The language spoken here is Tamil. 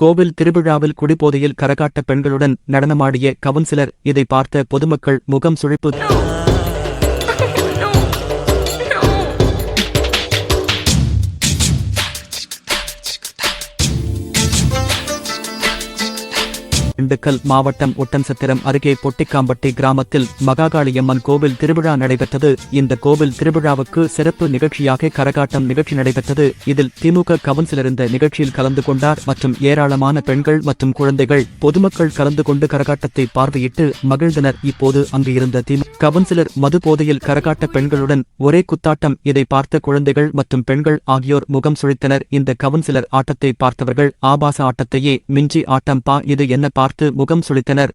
கோவில் திருவிழாவில் குடிபோதையில் கரகாட்ட பெண்களுடன் நடனமாடிய கவுன்சிலர் இதை பார்த்த பொதுமக்கள் முகம் சுழிப்பு. திண்டுக்கல் மாவட்டம் ஒட்டன்சத்திரம் அருகே பொட்டிக்காம்பட்டி கிராமத்தில் மகாகாளியம்மன் கோவில் திருவிழா நடைபெற்றது. இந்த கோவில் திருவிழாவுக்கு சிறப்பு நிகழ்ச்சியாக கரகாட்டம் நிகழ்ச்சி நடைபெற்றது. இதில் திமுக கவுன்சிலர் இந்த நிகழ்ச்சியில் கலந்து கொண்டார் மற்றும் ஏராளமான பெண்கள் மற்றும் குழந்தைகள் பொதுமக்கள் கலந்து கொண்டு கரகாட்டத்தை பார்வையிட்டு மகிழ்ந்தனர். இப்போது அங்கு இருந்த திமுக கவுன்சிலர் மது போதையில் கரகாட்ட பெண்களுடன் ஒரே குத்தாட்டம். இதை பார்த்த குழந்தைகள் மற்றும் பெண்கள் ஆகியோர் முகம் சுழித்தனர். இந்த கவுன்சிலர் ஆட்டத்தை பார்த்தவர்கள் ஆபாச ஆட்டத்தையே மிஞ்சி ஆட்டம் பா இது என்ன பார்த்து முகம் சுளித்தனர்.